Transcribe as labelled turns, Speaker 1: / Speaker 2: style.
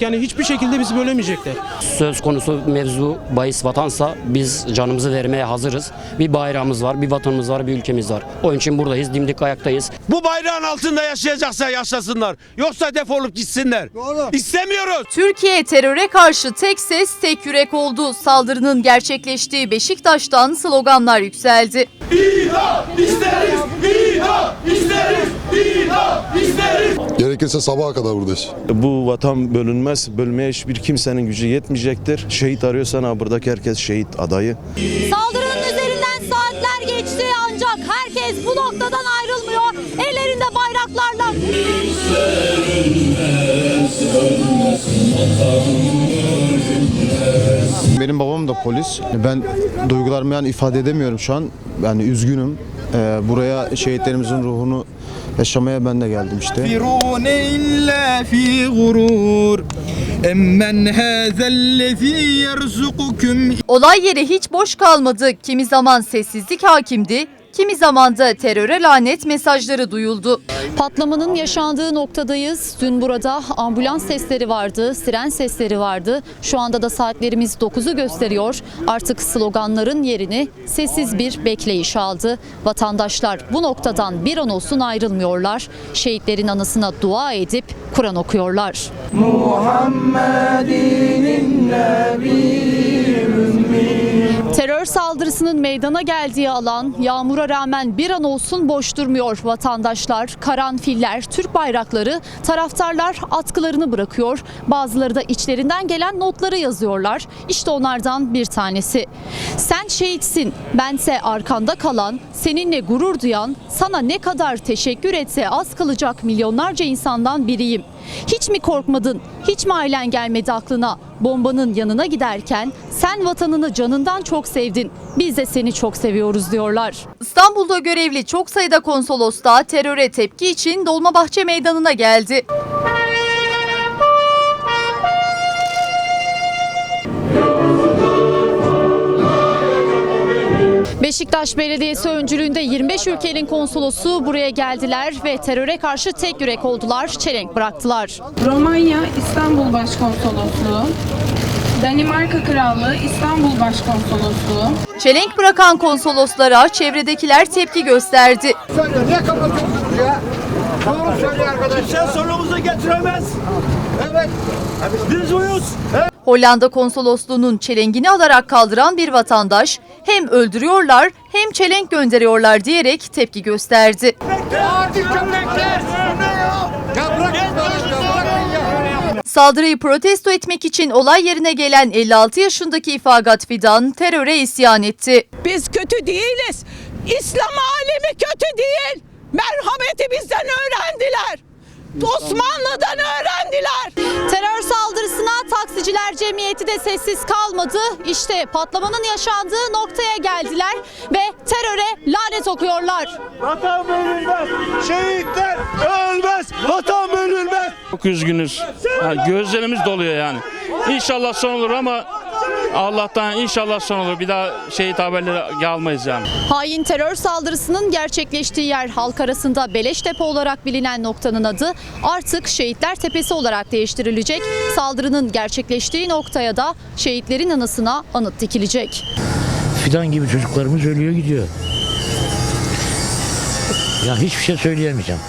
Speaker 1: Yani hiçbir şekilde bizi bölemeyecekler.
Speaker 2: Söz konusu mevzu bahis vatansa biz canımızı vermeye hazırız. Bir bayrağımız var, bir vatanımız var, bir ülkemiz var. Onun için buradayız, dimdik ayaktayız.
Speaker 3: Bu bayrağın altında yaşayacaksa yaşasınlar. Yoksa defolup gitsinler. İstemiyoruz.
Speaker 4: Türkiye teröre karşı tek ses tek yürek oldu. Saldırının gerçekleştiği Beşiktaş'tan sloganlar yükseldi.
Speaker 3: İsteriz, İda, isteriz, İda, isteriz.
Speaker 5: Gerekirse sabaha kadar buradayız.
Speaker 6: Bu vatan bölünmez. Bölmeye hiçbir kimsenin gücü yetmeyecektir. Şehit arıyorsan buradaki herkes şehit adayı.
Speaker 7: Saldırının üzerinden saatler geçti ancak herkes bu noktadan ayrılmıyor. Ellerinde bayraklarla.
Speaker 8: Benim babam da polis. Ben duygularımı yani ifade edemiyorum şu an. Yani üzgünüm e, buraya şehitlerimizin ruhunu yaşamaya ben de geldim işte.
Speaker 4: Olay yeri hiç boş kalmadı. Kimi zaman sessizlik hakimdi, kimi zaman da teröre lanet mesajları duyuldu.
Speaker 7: Patlamanın yaşandığı noktadayız. Dün burada ambulans sesleri vardı, siren sesleri vardı. Şu anda da saatlerimiz 9'u gösteriyor. Artık sloganların yerini sessiz bir bekleyiş aldı. Vatandaşlar bu noktadan bir an olsun ayrılmıyorlar. Şehitlerin anısına dua edip Kur'an okuyorlar. Terör meydana geldiği alan yağmura rağmen bir an olsun boş durmuyor vatandaşlar. Karanfiller, Türk bayrakları, taraftarlar atkılarını bırakıyor. Bazıları da içlerinden gelen notları yazıyorlar. İşte onlardan bir tanesi. Sen şehitsin, bense arkanda kalan, seninle gurur duyan, sana ne kadar teşekkür etse az kalacak milyonlarca insandan biriyim. Hiç mi korkmadın? Hiç mi ailen gelmedi aklına? Bombanın yanına giderken sen vatanını canından çok sevdin. Biz de seni çok seviyoruz diyorlar.
Speaker 4: İstanbul'da görevli çok sayıda konsolos da teröre tepki için Dolmabahçe Meydanı'na geldi.
Speaker 7: Beşiktaş Belediyesi öncülüğünde 25 ülkenin konsolosu buraya geldiler ve teröre karşı tek yürek oldular, çelenk bıraktılar.
Speaker 9: Romanya İstanbul Başkonsolosluğu, Danimarka Krallığı İstanbul Başkonsolosluğu,
Speaker 4: Çelenk bırakan konsoloslara çevredekiler tepki gösterdi.
Speaker 3: Kimse sonumuzu getiremez. Evet. Biz uyuz.
Speaker 4: Hollanda konsolosluğunun çelengini alarak kaldıran bir vatandaş hem öldürüyorlar hem çelenk gönderiyorlar diyerek tepki gösterdi. Saldırıyı protesto etmek için olay yerine gelen 56 yaşındaki İfagat Fidan teröre isyan etti.
Speaker 9: Biz kötü değiliz. İslam alemi kötü değil. Merhameti bizden öğrendiler. Osmanlı'dan öğrendiler.
Speaker 7: Terör cemiyeti de sessiz kalmadı. İşte patlamanın yaşandığı noktaya geldiler ve teröre lanet okuyorlar.
Speaker 3: Vatan bölünmez. Şehitler ölmez. Vatan bölünmez.
Speaker 10: Çok üzgünüz. Ha, gözlerimiz doluyor yani. İnşallah son olur ama Allah'tan inşallah son olur. Bir daha şehit haberleri almayız yani.
Speaker 7: Hain terör saldırısının gerçekleştiği yer halk arasında Beleştepe olarak bilinen noktanın adı artık Şehitler Tepesi olarak değiştirilecek. Saldırının gerçekleştiği noktaya da şehitlerin anısına anıt dikilecek.
Speaker 2: Fidan gibi çocuklarımız ölüyor gidiyor. Ya hiçbir şey söyleyemeyeceğim.